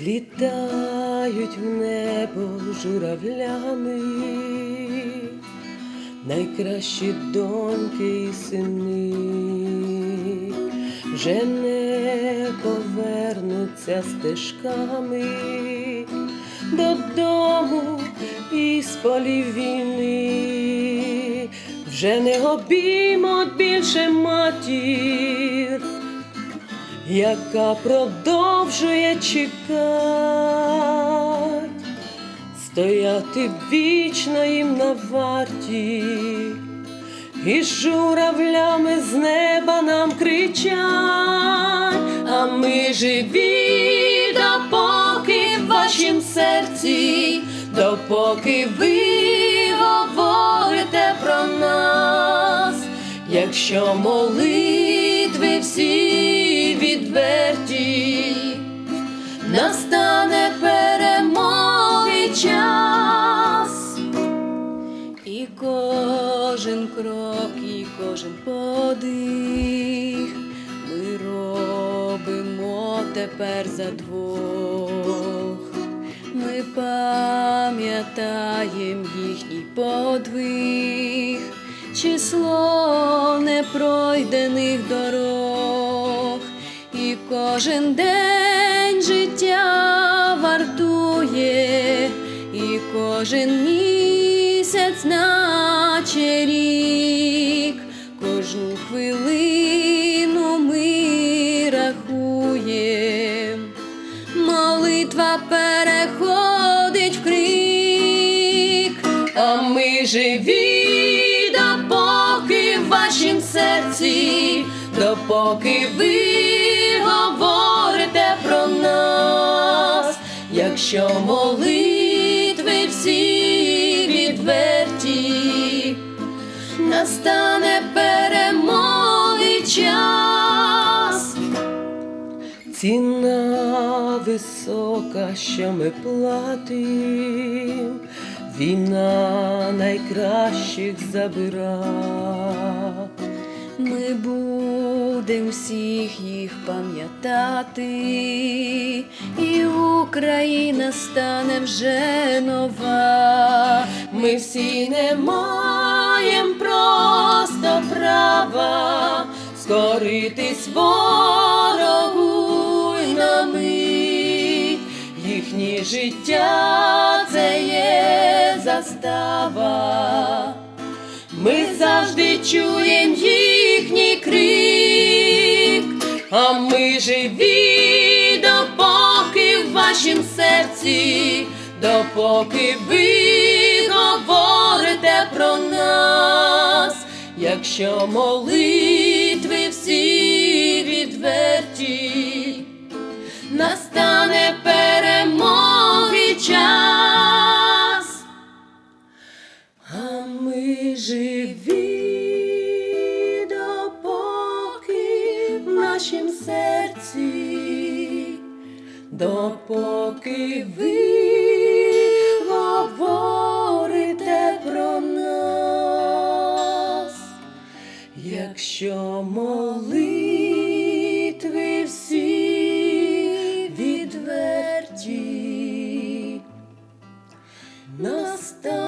злітають в небо журавлями, найкращі доньки і сини, вже не повернуться стежками. Додому із полів війни, вже не обіймуть більше матір яка продовжує чекать, стояти вічно їм на варті, і журавлями з неба нам кричать, а ми живі, допоки в вашім серці, допоки ви говорите про нас, якщо молитви всі відверті, настане перемоги час. І кожен крок, і кожен подих ми робимо тепер за двох. Ми пам'ятаєм їхній подвиг, число непройдених дорог, кожен день життя вартує, і кожен місяць наче рік, кожну хвилину ми рахуєм. Молитва переходить в крик, А ми живі, допоки в вашім серці, допоки ви настане перемоги час. Ціна висока, що ми платим, війна найкращих забира. Ми будем всіх їх пам'ятати, і Україна стане вже нова. Ми всі не маєм просто права скоритись ворогу й на мить. Їхнє життя це є застава. Ми завжди чуєм їхній крик, а ми живі, допоки в вашім серці, допоки ви говорите про нас, якщо молитви всі відверті, настане перемоги час. А ми живі, допоки в нашім серці, допоки ви якщо молитви всі відверті, настав.